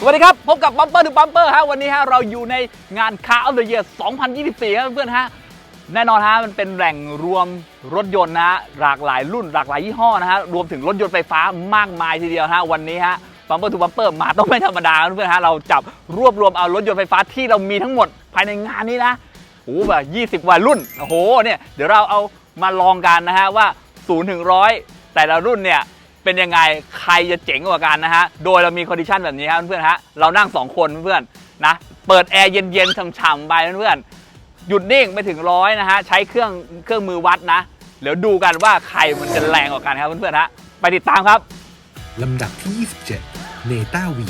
สวัสดีครับ พบกับบัมเปอร์ทูบัมเปอร์ฮะวันนี้ฮะเราอยู่ในงานคาร์ออฟเดอะเยียร์2024 ครับเพื่อนฮะแน่นอนฮะมันเป็นแหล่งรวมรถยนต์นะฮะหลากหลายรุ่นหลากหลายยี่ห้อนะฮะรวมถึงรถยนต์ไฟฟ้ามากมายทีเดียวฮะวันนี้ฮะบัมเปอร์ทูบัมเปอร์มาต้องไม่ธรรมดาเพื่อนฮะเราจับรวบรวมเอารถยนต์ไฟฟ้าที่เรามีทั้งหมดภายในงานนี้นะโอ้โหแบบ20 กว่ารุ่นโอ้โหเนี่ยเดี๋ยวเราเอามาลองกันนะฮะว่า0ถึง100 แต่ละรุ่นเนี่ย เป็นยังไงใครจะเจ๋งกว่ากันนะฮะ โดยเรามีคอนดิชันแบบนี้ครับเพื่อนๆฮะเรานั่ง 2 คนเพื่อนๆนะเปิดแอร์เย็นๆฉ่ำๆไปเพื่อนๆหยุดนิ่งไปถึงร้อยนะฮะใช้เครื่องเครื่องมือวัดนะเดี๋ยวดูกันว่าใครมันจะแรงกว่ากันครับเพื่อนๆฮะไปติดตามครับลำดับที่ 27 เนต้าวี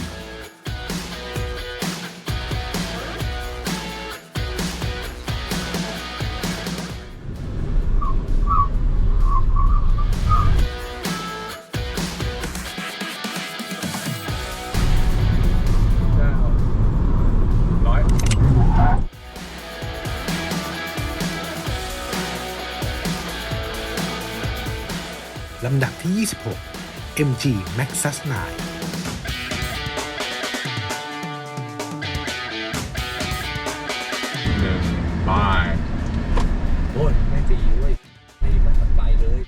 ลำดับที่ 26 MG Maxus 9หนึ่งบายโอ้ยไม่ตีด้วยตีมันมันไปเลย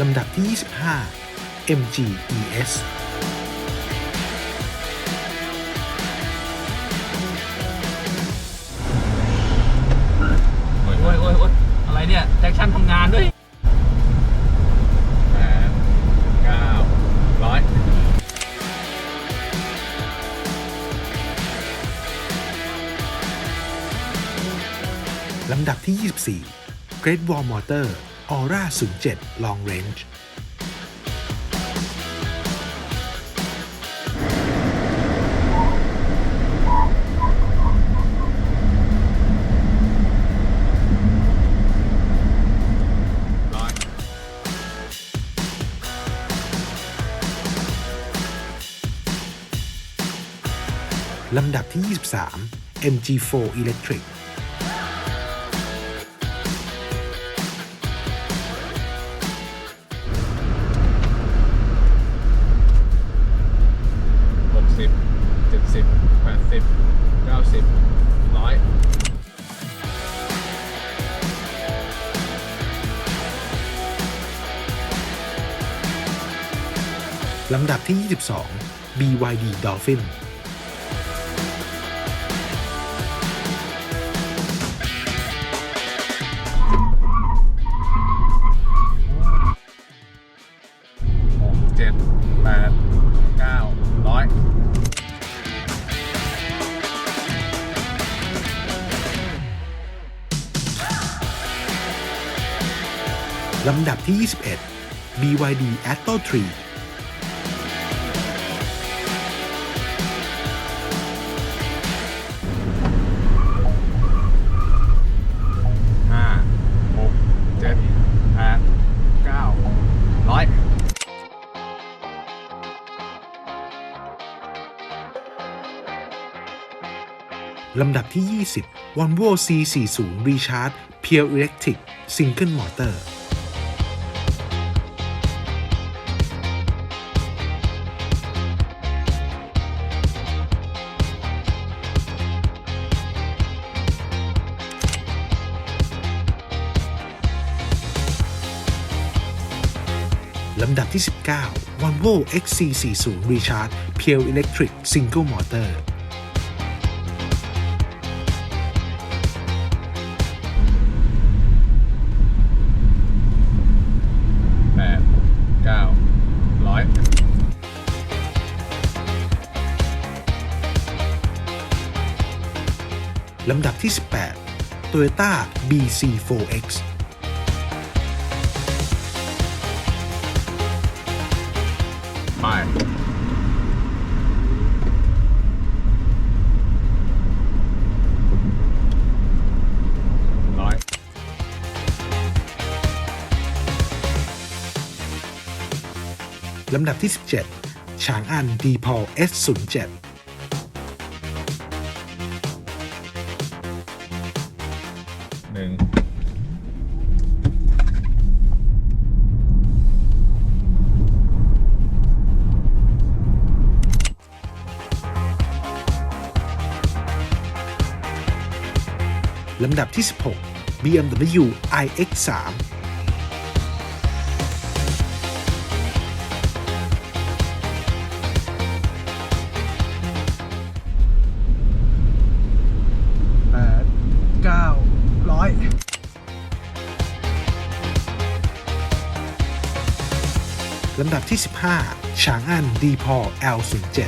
ลำดับที่ 25 MG ES ลำดับที่ 24 Great Wall Motor Aura 07 Long Range ลำดับที่ 23 MG4 Electric เก้าสิบร้อยลำดับที่ 22 BYD Dolphin ลำดับที่ 21 BYD Atto 3ห้าหกเจ็ดแปดเก้าร้อย ลำดับที่ 20 Volvo C40 Recharge Pure Electric Single Motor ที่ 19 Volvo XC40 Recharge Pure Electric Single Motor ลำดับที่ 18 Toyota BC4X ลำดับที่ 17 ฉางอันดีพอล S07 หนึ่งลำดับที่ 16 BMW iX3 ร้อยลำดับที่ 15ชางอันดีพอ L07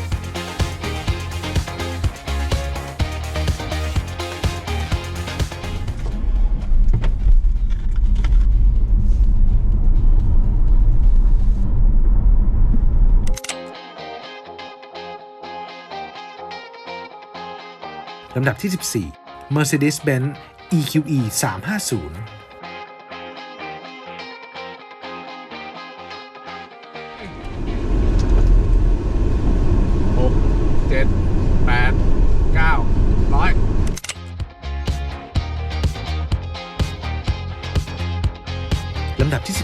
ลำดับที่ 14 Mercedes-Benz EQE 350หกเจ็ดแปดเก้าร้อยลำดับที่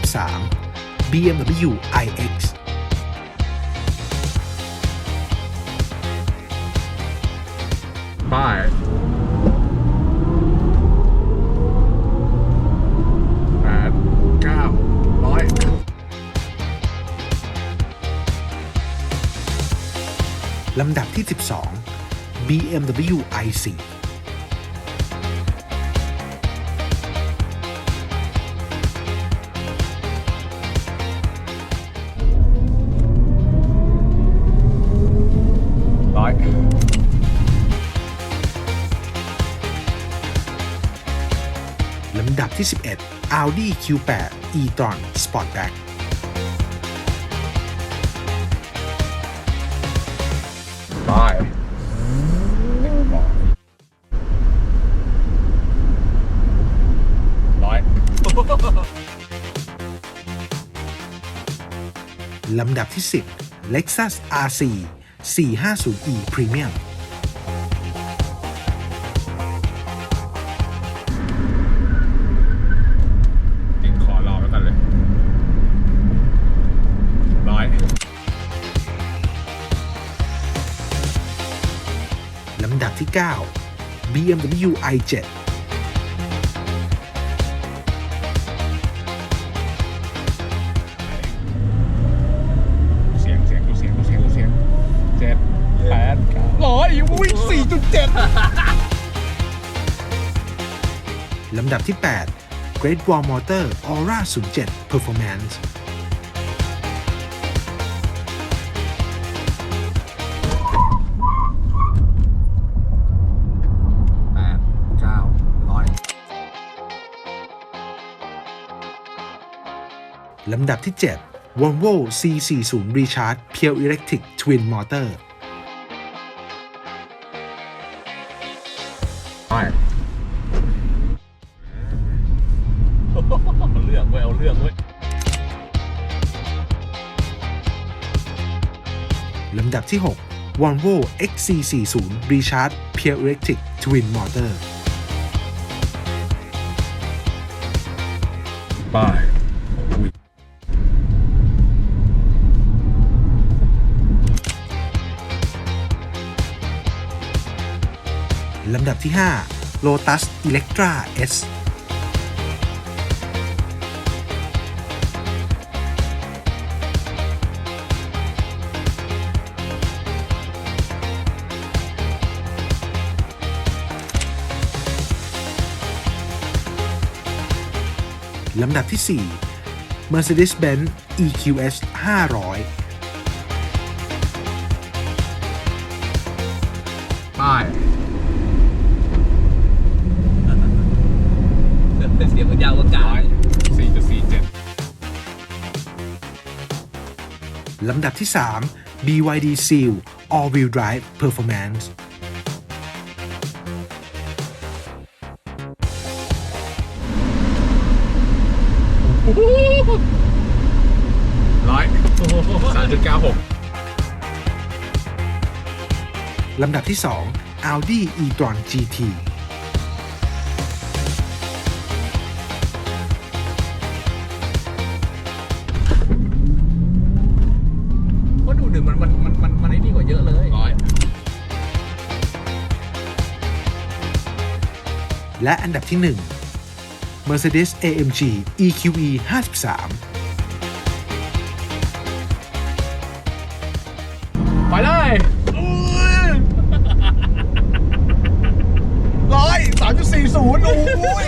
13 BMW iX ป้าย ลำดับที่ 12 BMW i4 ร้อยลำดับที่ 11 Audi Q8 e-tron Sportback ลำดับที่ 10 Lexus RC 450e Premium จริงขอรอไว้กันเลยร้อย ลำดับที่ 9 BMW i7 ลำดับที่ 8 Great Wall Motor Aura 07 Performance แปดเก้าร้อยลำดับที่ 7 Volvo C40 Recharge Pure Electric Twin Motor บที่ 6 Volvo XC40 Recharge Pure Electric Twin Motor ป้ายอุ้ยลำดับที่ 5 Lotus Electra S ลำดับที่ 4 Mercedes-Benz EQS 500 ป้ายเป็นเสียงมันยาวอาการ้อศยสี่จุดสี่เจ็ดลำดับที่ 3 BYD Seal All Wheel Drive Performance ร้อยสามจุดเก้าหกลำดับที่ 2 Audi e-tron GT เพราะดูหนึ่งมันมันมันมันมันไอ้นี่กว่าเยอะเลยร้อยและอันดับที่ 1 Mercedes AMG EQE 53 ไปเลยร้อยสามจุดสี่ศูนย์โอ้ย